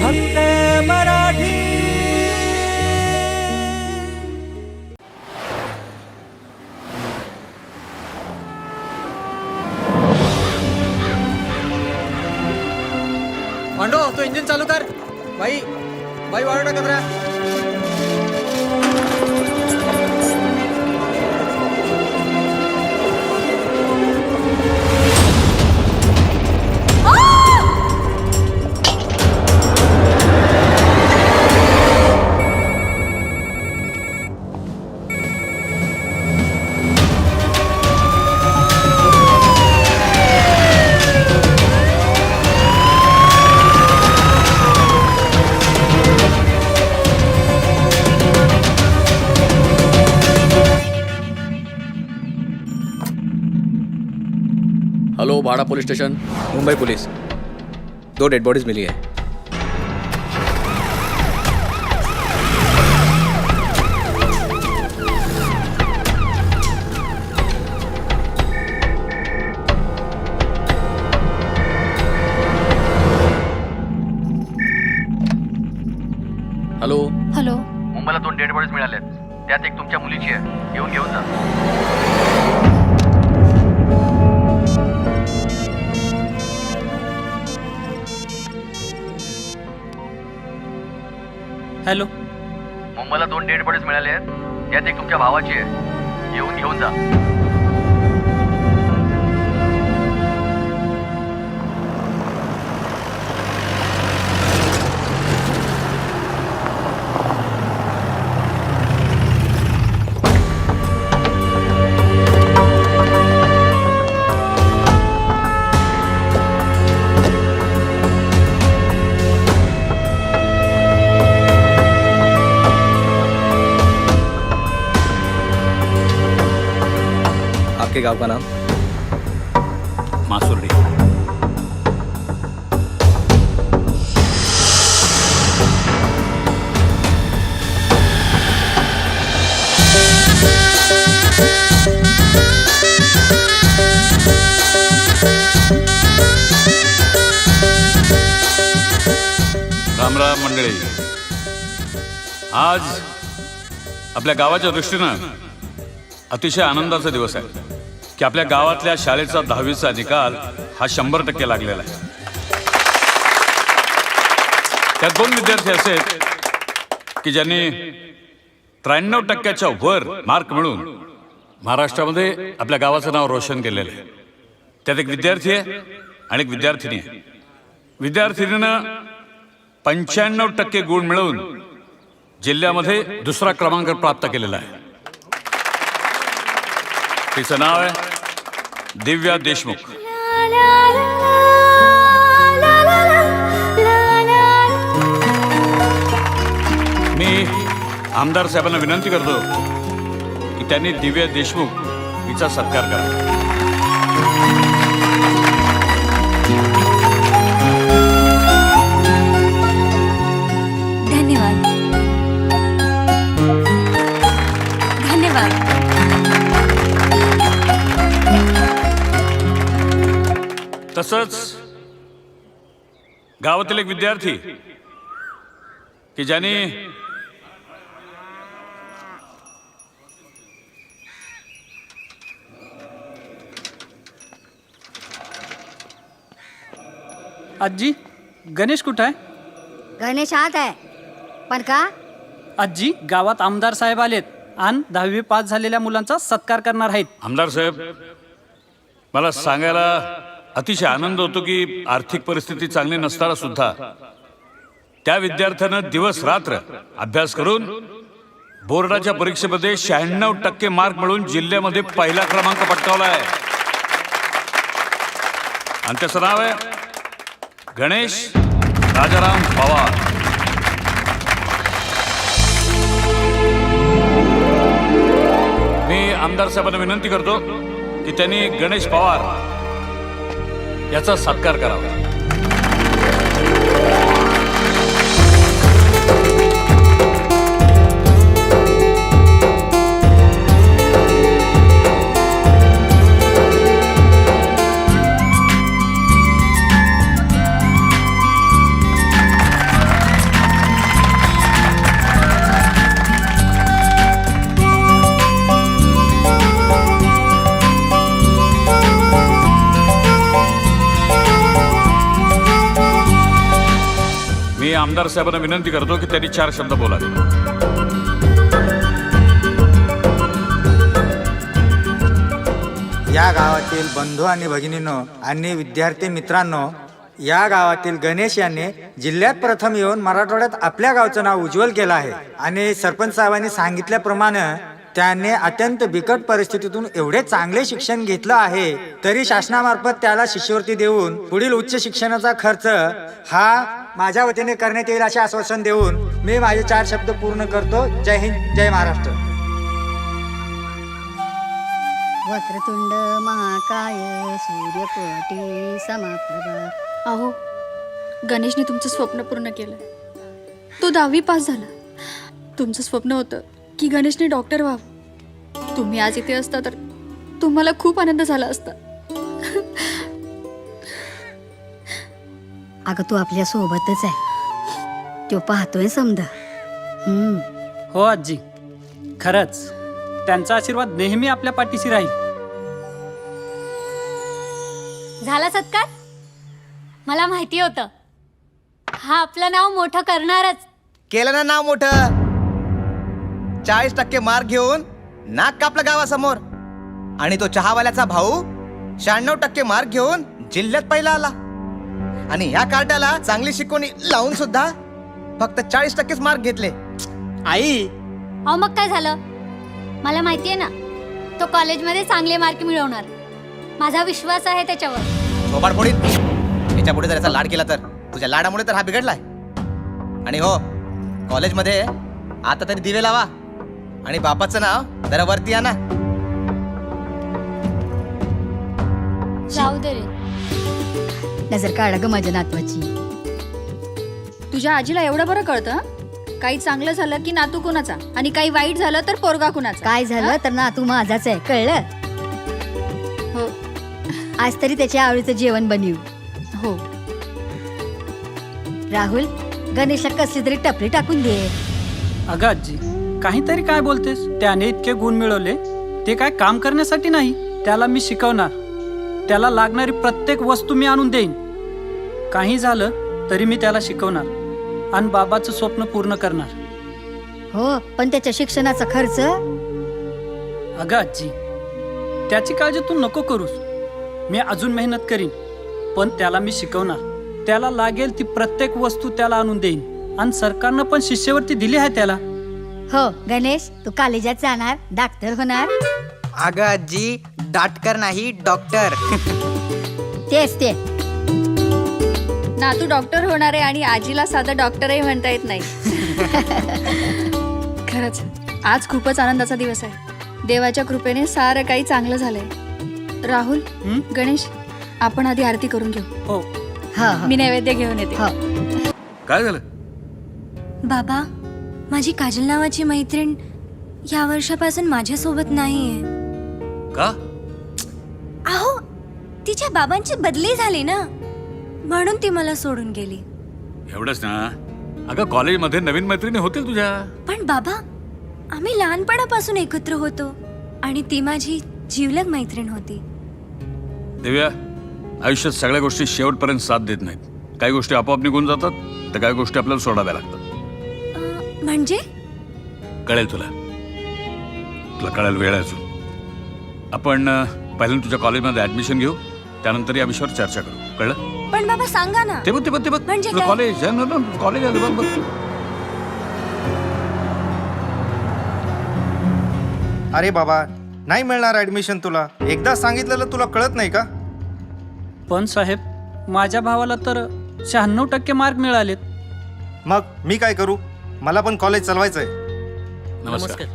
फक्त भाड़ा police station Mumbai police. दो डेड बॉडीज मिली है. हॅलो हॅलो मुंबईला दोन डेड बॉडीज मिळाल्यात त्यात एक तुमच्या मुलीची आहे. मुंबईला मिळाले आहेत. यात एक तुमच्या भावाची आहे. येऊन घेऊन जा. गांव का नाम मासुर्डी रामराम मंडळी. आज आपल्या गावाच्या दृष्टीनं अतिशय आनंदाचा दिवस आहे. की आपल्या गावातल्या शाळेचा दहावीचा निकाल हा शंभर टक्के लागलेला आहे. त्यात दोन विद्यार्थी असे आहेत की ज्यांनी त्र्याण्णव टक्क्याच्या वर मार्क मिळून महाराष्ट्रामध्ये आपल्या गावाचं नाव रोशन केलेलं आहे. त्यात एक विद्यार्थी आहे आणि एक विद्यार्थिनी आहे. विद्यार्थिनीनं पंच्याण्णव टक्के गुण मिळवून जिल्ह्यामध्ये दुसरा क्रमांक प्राप्त केलेला आहे. तिचं नाव आहे दिव्या देशमुख. मी आमदार साहेबांना विनंती करतो की त्यांनी दिव्या देशमुख हिचा सत्कार करा. तसंच गावातील एक विद्यार्थी की ज्यांनी आजी गणेश कुठं आहे? गणेश आत आहे. पण का? आजी गावात आमदार साहेब आलेत आणि दहावी पास झालेल्या मुलांचा सत्कार करणार आहेत. आमदार साहेब मला सांगायला अतिशय आनंद होतो की आर्थिक परिस्थिती चांगली नसताना सुद्धा त्या विद्यार्थ्यानं दिवस रात्र अभ्यास करून बोर्डाच्या परीक्षेमध्ये शहाण्णव टक्के मार्क मिळून जिल्ह्यामध्ये पहिला क्रमांक पटकावला आहे. आणि त्याचं नाव आहे गणेश राजाराम पवार. मी आमदार साहेबांना विनंती करतो की त्यांनी गणेश पवार याचा सत्कार करावा. आमदार साहेबांना विनंती करतो की त्यांनी चार शब्द बोलावे. या गावातील बंधू आणि भगिनींनो आणि विद्यार्थी मित्रांनो या गावातील गणेश यांनी जिल्ह्यात प्रथम येऊन मराठवाड्यात आपल्या गावचं नाव उज्ज्वल केलं आहे. आणि सरपंच साहेबांनी सांगितल्याप्रमाणे त्याने अत्यंत बिकट परिस्थितीतून एवढे चांगले शिक्षण घेतलं आहे तरी शासनामार्फत त्याला शिष्यवृत्ती देऊन पुढील उच्च शिक्षणाचा खर्च हा माझ्या वतीने करण्यात येईल असे आश्वासन देऊन मी माझे चार शब्द पूर्ण करतो. जय हिंद जय महाराष्ट्र. वक्रतुंड महाकाय सूर्यकोटी समप्रभा. अहो गणेशने तुमचं स्वप्न पूर्ण केलं. तो दहावी पास झाला. तुमचं स्वप्न होतं की गणेशने डॉक्टर व्हावं. तुम्ही आज इथे असता तर तुम्हाला खूप आनंद झाला असता. अगं तू आपल्या सोबतच आहे. तो पाहतोय समजा. हम्म. हो आजी. खरंच. त्यांचा आशीर्वाद नेहमी आपल्या पाठीशी राहील. झाला सत्कार? मला माहिती होतं. हा आपलं नाव मोठं करणारच. केलं ना नाव मोठं? चाळीस टक्के मार्क घेऊन नाक कापलं गावासमोर. आणि तो चहावाल्याचा भाऊ शहाण्णव टक्के मार्क घेऊन जिल्ह्यात पहिला आला. आणि ह्या कार्टाला चांगली शिकवणी लावून सुद्धा फक्त चाळीस टक्केच मार्क घेतले. आई. अहो मग काय झालं? मला माहिती आहे ना तो कॉलेजमध्ये चांगले मार्क मिळवणार. माझा विश्वास आहे त्याच्यावर. थोबाड फोडीत याच्यापुढे जर याचा लाड केला तर. तुझ्या लाडामुळे तर हा बिघडलाय. आणि हो कॉलेजमध्ये आता तरी दिवे लावा. आणि बापाचं नाव जरा वरती आणा जाऊ दे रे. नजर काढा ग माझ्या नातवाची. तुझ्या आजीला एवढं बरं कळतं हं? काही चांगलं झालं की नातू कुणाचा? आणि काही वाईट झालं तर पोरगा कुणाचा? काय झालं तर ना तू माझाच आहे कळलं? हो. आज तरी त्याच्या आवडीचं जेवण बनवू. हो. राहुल गणेशला कसली तरी टपरी टाकून दे. अगं आजी काहीतरी काय बोलतेस? त्याने इतके गुण मिळवले. ते काय काम करण्यासाठी नाही त्याला मी शिकवणार. त्याला लागणारी प्रत्येक वस्तू मी आणून देईन. काही झालं तरी मी त्याला शिकवणार आणि बाबाचं स्वप्न पूर्ण करणार. हो पण त्याच्या शिक्षणाचा खर्च? अगं आजी त्याची काळजी तू नको करूस. मी अजून मेहनत करीन पण त्याला मी शिकवणार. त्याला लागेल ती प्रत्येक वस्तू त्याला आणून देईन. आणि सरकारनं पण शिष्यवृत्ती दिली आहे त्याला. हो गणेश तू कॉलेजात जाणार डॉक्टर होणार. अगं आजी डाटकर नाही डॉक्टर तेच ते. नातू डॉक्टर होणार आहे आणि आजीला साधं डॉक्टरही म्हणता येत नाही. खरंच आज खूपच आनंदाचा दिवस आहे. देवाच्या कृपेने सारं काही चांगलं झालंय. राहुल हं? गणेश आपण आधी आरती करून घेऊ. हो. हो हो. मी नैवेद्य घेऊन येते. हो. काय झालं? बाबा माझी काजल नावाची मैत्रीण या वर्षापासून माझ्यासोबत नाहीये. का? अहो तिच्या बाबांची बदली झाली ना. म्हणून ती मला सोडून गेली. एवढंच ना? अगं कॉलेजमध्ये नवीन मैत्रिणी होतील तुझ्या. पण बाबा आम्ही लहानपणापासून एकत्र होतो आणि ती माझी जीवलग मैत्रीण होती. दिव्या आयुष्यात सगळ्या गोष्टी शेवटपर्यंत साथ देत नाहीत. काही गोष्टी आपोआप निघून जातात तर काही गोष्टी आपल्याला सोडाव्या लागतात. म्हणजे? कळेल तुला. तुला कळेल वेळ आहे अजून आपण अं, पहिल्यांदा तुझ्या कॉलेजमध्ये ऍडमिशन घेऊ त्यानंतर या विषयावर चर्चा करू. कळलं? पण बाबा सांगा ना. ते बघ ते बघ ते बघ. म्हणजे तुझं काय? कॉलेज आहे ना, ना, कॉलेज आहे बघ बघ. अरे बाबा नाही मिळणार ऍडमिशन तुला. एकदा सांगितलेलं तुला कळत नाही का? पण साहेब माझ्या भावाला तर शहाण्णव टक्के मार्क मिळालेत. मग मी काय करू? मला पण कॉलेज चालवायचं आहे नमस्कार.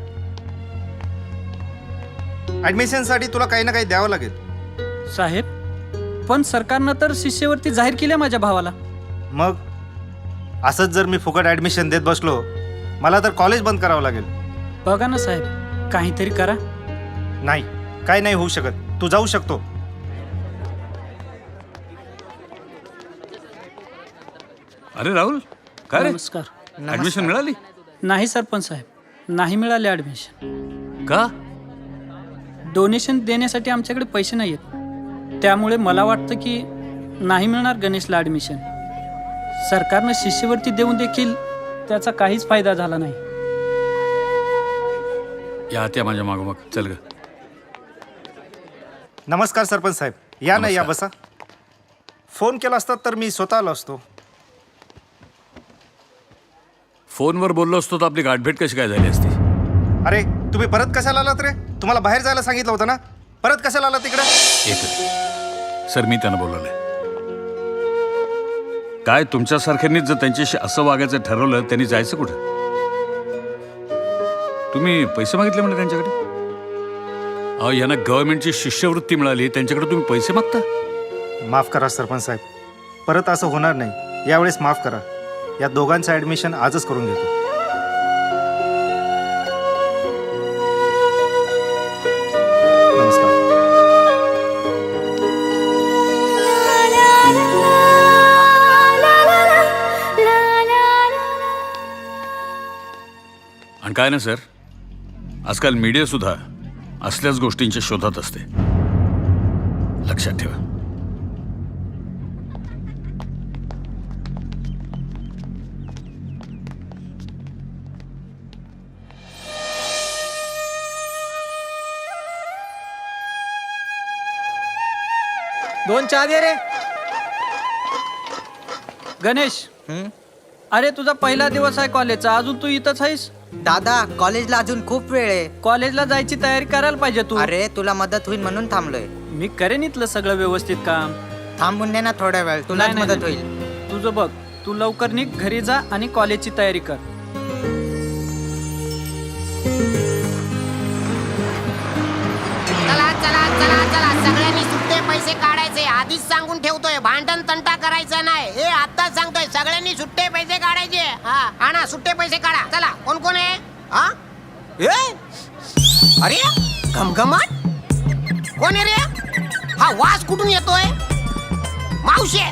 ऍडमिशनसाठी तुला काही ना काही द्यावं लागेल. साहेब पण सरकारनं तर शिष्यवृत्ती जाहीर केली आहे माझ्या भावाला. मग? असंच जर मी फुकट ऍडमिशन देत बसलो मला तर कॉलेज बंद करावं लागेल. बघा ना साहेब काहीतरी करा. नाही काय नाही होऊ शकत. तू जाऊ शकतो. अरे राहुल काय रे? नमस्कार. ऍडमिशन मिळाली? नाही सरपंच साहेब. नाही मिळाले ॲडमिशन का? डोनेशन देण्यासाठी आमच्याकडे पैसे नाही आहेत त्यामुळे मला वाटतं की नाही मिळणार गणेशला ॲडमिशन सरकारनं शिष्यवृत्ती देऊन देखील त्याचा काहीच फायदा झाला नाही. या त्या माझ्या मागोमाग चल ग. नमस्कार सरपंच साहेब. या ना या. बसा. फोन केला असता तर मी स्वतः आलो असतो. फोनवर बोललो असतो तर आपली गाठभेट कशी काय झाली असती? अरे तुम्ही परत कशाला आलात रे? तुम्हाला बाहेर जायला सांगितलं होतं ना? परत कशाला आलात तिकडे एक सर मी त्यांना बोलवलंय. काय तुमच्यासारख्यांनीच जर त्यांच्याशी असं वागायचं ठरवलं त्यांनी जायचं कुठं? तुम्ही पैसे मागितले म्हणजे त्यांच्याकडे? अहो यांना गव्हर्नमेंटची शिष्यवृत्ती मिळाली त्यांच्याकडे तुम्ही पैसे मागता? माफ करा सरपंच साहेब. परत असं होणार नाही. यावेळेस माफ करा. या दोघांचं ॲडमिशन आजच करून घेतो. आणि काय ना सर? आजकाल मीडिया सुद्धा असल्याच गोष्टींच्या शोधात असते. लक्षात ठेवा. दोन चहा दे रे. गणेश. अरे तुझा पहिला दिवस आहे कॉलेजचा. अजून तू इथंच आहेस? दादा कॉलेजला अजून खूप वेळ आहे. कॉलेजला जायची तयारी करायला पाहिजे तू. अरे तुला मदत होईल म्हणून थांबलोय. मी करेन इथलं सगळं व्यवस्थित काम. थांबून दे ना थोड्या वेळ. नाही, नाही, मदत नाही. होईल. तुझं बघ तू लवकर निघ घरी जा आणि कॉलेजची तयारी कर. पैसे काढायचे आधीच सांगून ठेवतोय भांडण तंटा करायचा नाही. हे आता सांगतोय सगळ्यांनी सुट्टे पैसे काढायचे. हा आणा सुट्टे पैसे काढा. चला कोण कोण आहे? हा? ए अरे घमघमाट? कोण आहे रे? हा वास कुठून येतोय? मावशे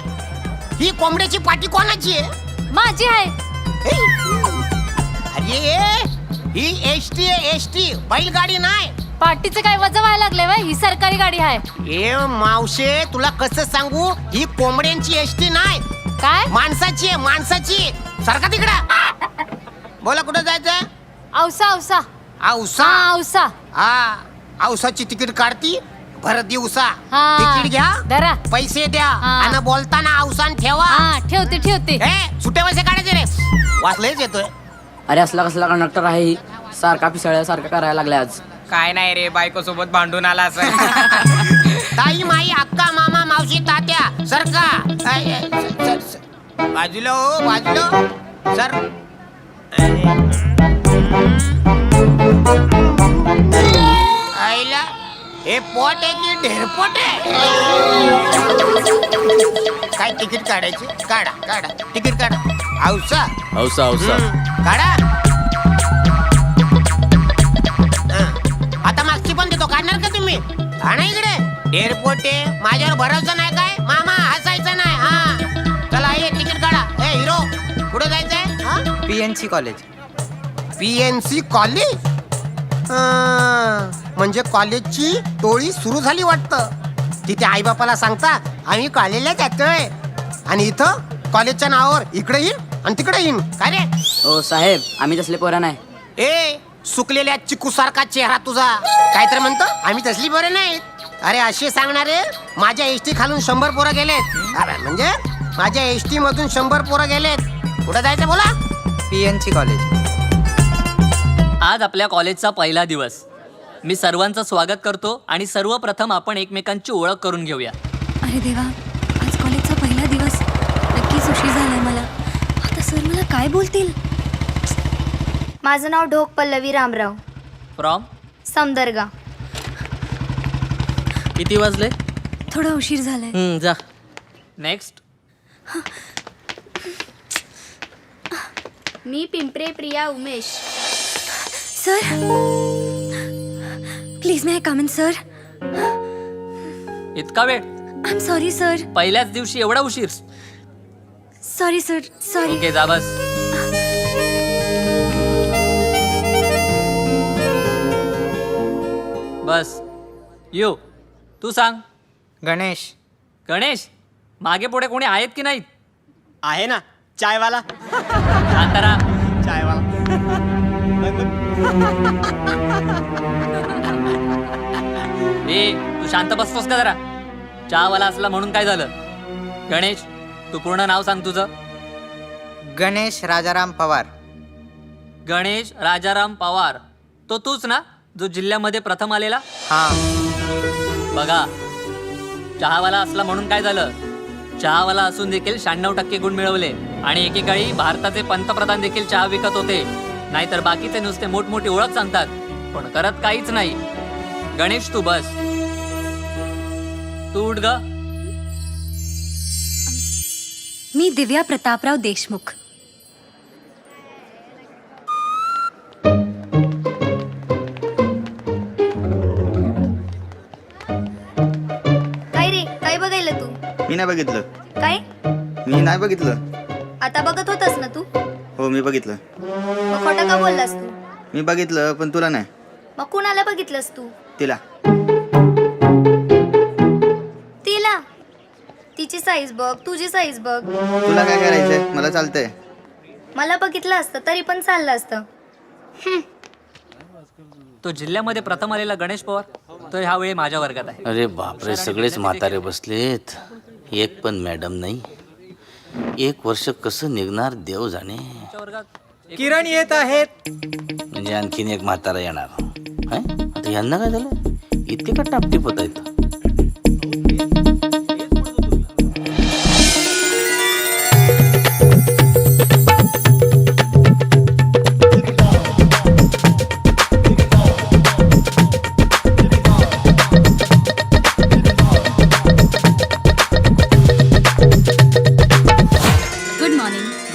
ही कोंबड्याची पाठी कोणाची आहे? माझी आहे. ए, अरे ही एस टी आहे एस टी बैलगाडी नाही. पार्टीचं काय वजा व्हायला लागले बाय ही सरकारी गाडी आहे. ए मावशे तुला कसं सांगू? ही कोंबड्यांची एसटी नाही. काय? माणसाची आहे माणसाची. सारखा तिकडा? बोला कुठं जायचं औसा औसा. औसा? हा औसा. हा औसाची तिकीट काढती. भरत दिवसा हा. तिकीट घ्या. धरा. पैसे द्या. हा. आणि बोलताना औसान ठेवा. हा ठेवते ठेवते. ए सुट्टे पैसे काढायचे रे. वाचलेच येतोय. अरे असला कसला कंडक्टर आहे ही. सारखा पिसाळ्यासारखा करायला लागलाय आज. काय नाही रे बायको सोबत भांडून आला ताई माई अक्का मामा मावशी तात्या सरका ऐ, ऐ, सर, सर, सर. बाजूला हो बाजूला सर. आईला हे पोट आहे की ढेरपोट आहे? काय तिकीट काढायचे? काढा काढा. तिकीट काढा. औसा औसा औसा हम्म, काढा. आणा इकडे. एअरपोर्ट आहे. माझ्यावर भरोसा नाही काय? मामा हसायचं नाही. हा. चला ये तिकीट काढा. ए हिरो कुठे जायचंय? हा? PNC college. PNC college? म्हणजे कॉलेजची टोळी सुरू झाली वाटतं. तिथे आईबापाला सांगता आम्ही कॉलेजला जातोय. आणि इथं कॉलेजच्या नावावर इकडे येईन आणि तिकडे येईन. काय रे? ओ साहेब आम्ही तसले पोरं नाही. ए सुकलेल्या चिकू सारखा चेहरा तुझा. काहीतरी म्हणतो? आम्ही तसली बरे नाहीत अरे असे सांगणारे माझ्या एसटी खालून शंभर पोरं गेलेत. अरे म्हणजे? माझ्या एसटी मधून शंभर पोरं गेलेत. कुठं जायचं बोला? पीएनसी कॉलेज आज आपल्या कॉलेजचा पहिला दिवस. मी सर्वांचं स्वागत करतो आणि सर्वप्रथम आपण एकमेकांची ओळख करून घेऊया. अरे देवा आज कॉलेजचा पहिला दिवस. नक्कीच उशीर झालाय मला. आता सर मला काय बोलतील? माझं नाव ढोक पल्लवी रामराव. फ्रॉम? समदर्गा. किती वाजले? थोडा उशीर झालाय. हं, जा. Next me Pimpre Priya Umesh. Sir. Please may in sir? इतका वेळ? I am sorry. सर पहिल्याच दिवशी एवढा उशीर. Sorry sir. सॉरी ओके जा बस. बस. यो तू सांग. गणेश. गणेश मागे पुढे कोणी आहेत की नाहीत? आहे ना चायवाला. शांतारा चायवाला. ए तू शांत बसतोस का जरा? चहावाला असला म्हणून काय झालं? गणेश तू पूर्ण नाव सांग तुझं. गणेश राजाराम पवार. गणेश राजाराम पवार. तो तूच ना? जो जिल्ह्यामध्ये प्रथम आलेला? हा. बघा चहावाला असला म्हणून काय झालं? चहावाला असून देखील शहाण्णव टक्के गुण मिळवले आणि एकेकाळी भारताचे पंतप्रधान देखील चहा विकत होते. नाहीतर बाकीचे नुसते मोठमोठी ओळख सांगतात. पण करत काहीच नाही. गणेश तू बस. तू उठ ग. मी दिव्या प्रतापराव देशमुख. नाही बघितलं. काय? मी नाही बघितलं. आता बघत होतास ना तू? हो मी बघितलं. मग खोटं का बोललास तू? मी बघितलं पण तुला नाही. मग कुणाला बघितलंस तू? तिला. तिला? तिची साईज बघ तुझी साईज बघ. तुला काय करायचंय? मला चालतंय. मला बघितलं असतं तरी पण चाललं असतं. तो जिल्ह्यामध्ये प्रथम आलेला गणेश पवार तो ह्यावेळी माझ्या वर्गात आहे. अरे बापरे सगळेच म्हातारे बसलेत. एक पण मॅडम नाही. एक वर्ष कसं निघणार देव जाणे. किरण येत आहेत. म्हणजे आणखीन एक म्हातारा येणार. हं? आता यांना काय झालं? इतके का टापटीप होत आहेत?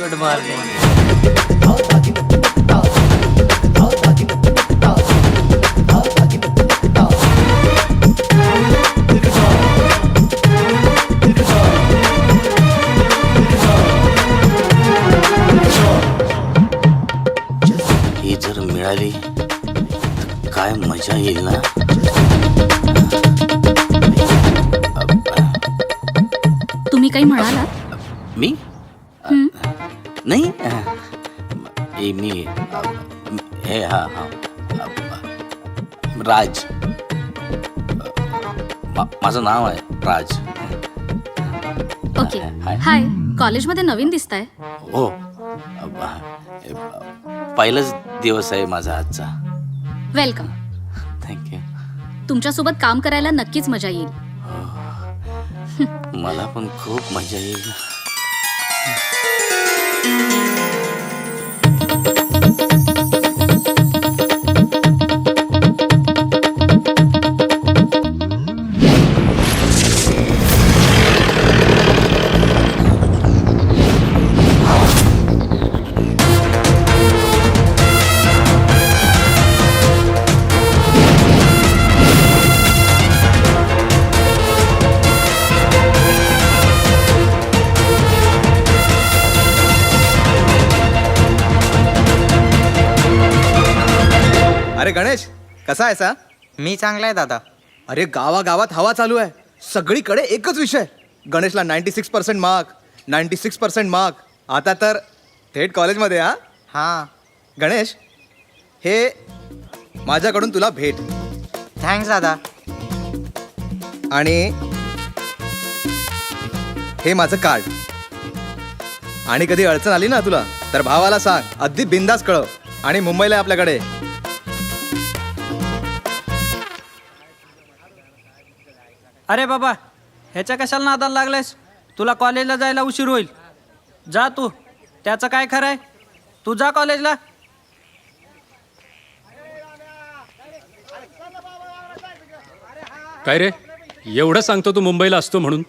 गुड मॉर्निंग ही जर मिळाली तर काय मजा येईल ना? तुम्ही काही म्हणाला राज. मा- माझं नाव आहे राज. ओके. हाय. हाय. कॉलेजमध्ये नवीन दिसताय. हो. पहिलाच दिवस आहे माझा आजचा. वेलकम. थँक्यू तुमच्यासोबत काम करायला नक्कीच मजा येईल. मला पण खूप मजा येईल. कसा आहे सा मी चांगला आहे दादा. अरे गावागावात हवा चालू आहे. सगळीकडे एकच विषय. गणेशला ninety six percent mark ninety six percent mark आता तर थेट कॉलेजमध्ये हा? हां. गणेश हे माझ्याकडून तुला भेट. थँक्स दादा. आणि हे माझं कार्ड आणि कधी अडचण आली ना तुला तर भावाला सांग. अगदी बिंदास कळव. आणि मुंबईला आहे आपल्याकडे. अरे बाबा ह्याच्या कशाला नादाला लागलायस? तुला कॉलेजला जायला उशीर होईल. जा तू. त्याचं काय खरं आहे? तू जा कॉलेजला. काय रे? एवढं सांगतो तू मुंबईला असतो म्हणून.